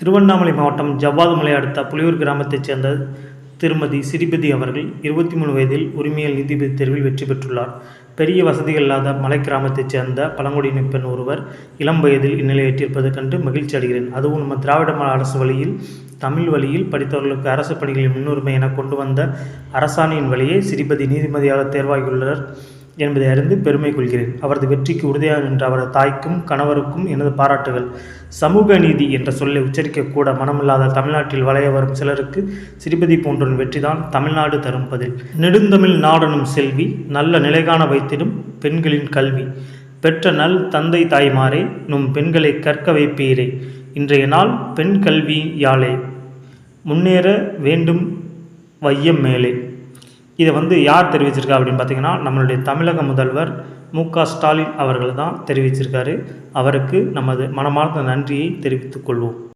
திருவண்ணாமலை மாவட்டம் ஜவ்வாதுமலை அடுத்த புலியூர் கிராமத்தைச் சேர்ந்த திருமதி சிறிபதி அவர்கள் இருபத்தி மூணு வயதில் உரிமையல் நீதிபதி தேர்வில் வெற்றி பெற்றுள்ளார். பெரிய வசதிகள் இல்லாத மலை கிராமத்தைச் சேர்ந்த பழங்குடியின பெண் ஒருவர் இளம் வயதில் இந்நிலையேற்றிருப்பதைக் கண்டு மகிழ்ச்சி அடைகிறேன். அதுவும் நம்ம திராவிட மாடல் அரசு வழியில் தமிழ் வழியில் படித்தவர்களுக்கு அரசு பணிகளில் முன்னுரிமை என கொண்டு வந்த அரசாணையின் வழியே சிரிபதி நீதிபதியாக தேர்வாகியுள்ளனர் என்பதை அறிந்து பெருமை கொள்கிறேன். அவரது வெற்றிக்கு உறுதியாக நின்ற அவரது தாய்க்கும் கணவருக்கும் எனது பாராட்டுகள். சமூக நீதி என்ற சொல்லை உச்சரிக்கக்கூட மனமில்லாத தமிழ்நாட்டில் வளைய வரும் சிலருக்கு சிறுபதி போன்றன் வெற்றிதான் தமிழ்நாடு தரும் பதில். நெடுந்தமிழ் நாடனும் செல்வி நல்ல நிலைகாண வைத்திடும் பெண்களின் கல்வி. பெற்ற நல் தந்தை தாய்மாரே நும் பெண்களை கற்க வைப்பீரே. இன்றைய நாள் பெண் கல்வி யாழே முன்னேற வேண்டும் வையம் மேலே. இதை வந்து யார் தெரிவிச்சிருக்கா அப்படின்னு பார்த்தீங்கன்னா நம்மளுடைய தமிழக முதல்வர் மு க ஸ்டாலின் அவர்கள் தான் தெரிவிச்சிருக்காரு. அவருக்கு நமது மனமார்ந்த நன்றியை தெரிவித்துக் கொள்வோம்.